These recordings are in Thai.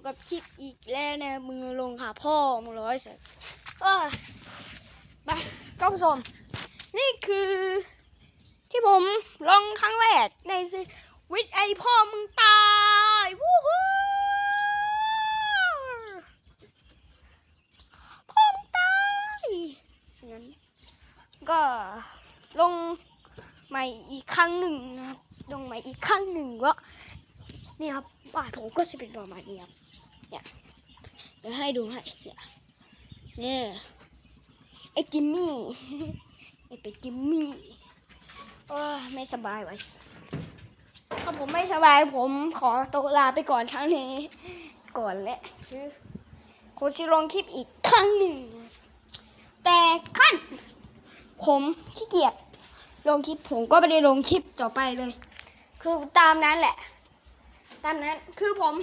อยู่กับคลิปอีกแล้วนะมือลงค่ะพ่อมึงร้อยเสัตว์เออไปกล้องสมนี่คือ ที่ผมลองครั้งแรกในซีวิทไอพ่อมึงตายวู้ฮู้พ่อมึงตายงั้นก็ลงใหม่อีกครั้งหนึ่งนะครับลงใหม่อีกครั้งหนึ่งก็นี่ครับบ้านผมก็จะเป็นประมาณนี้ครับ เนี่ยเดี๋ยวให้ดูให้เนี่ยเนี่ยไอ้จิมมี่ไอ้เป็ดจิมมี่โอ้ไม่สบายไว้ถ้าผมไม่สบายผมขอตัวลาไปก่อนครั้งนี้ ก่อนแหละผมจะลงคลิปอีกครั้งหนึ่ง แต่ขั้นผมขี้เกียจลงคลิปผมก็ไม่ได้ลงคลิปต่อไปเลย คือตามนั้นแหละ ตามนั้นคือผม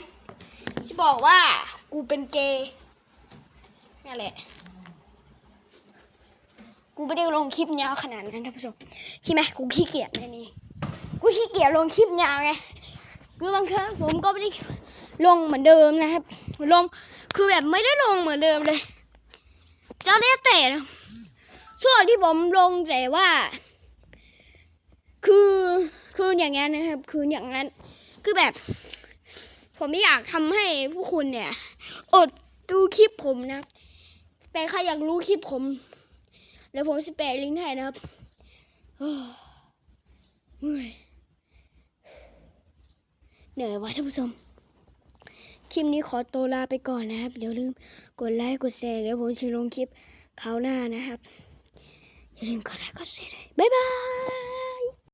จะบอกว่ากูเป็นเกย์นั่นแหละ กูไม่ได้ลงคลิปยาวขนาดนั้นท่านผู้ชมใช่ไหมกูขี้เกียจแค่นี้กูขี้เกียจลงคลิปยาวไงคือบางครั้งผมก็ไม่ได้ลงเหมือนเดิมนะครับลงคือแบบไม่ได้ลงเหมือนเดิมเลยจะเรียกแต่นะช่วงที่ผมลงแต่ว่า คือคืออย่างงั้นนะครับ คืออย่างนั้น คือแบบ ผมไม่อยากทำให้ผู้คุณเนี่ย อดดูคลิปผมนะ แต่ใครอยากรู้คลิปผมแล้วผมจะแปะลิงก์ให้นะครับเมื่อยเหนื่อยวะท่านผู้ชม คลิปนี้ขอตัวลาไปก่อนนะครับ เดี๋ยวลืมกดไลค์กดแชร์เดี๋ยวผมจะลงคลิปคราวหน้านะครับ อย่าลืมกดไลค์กดแชร์ด้วยบ๊ายบาย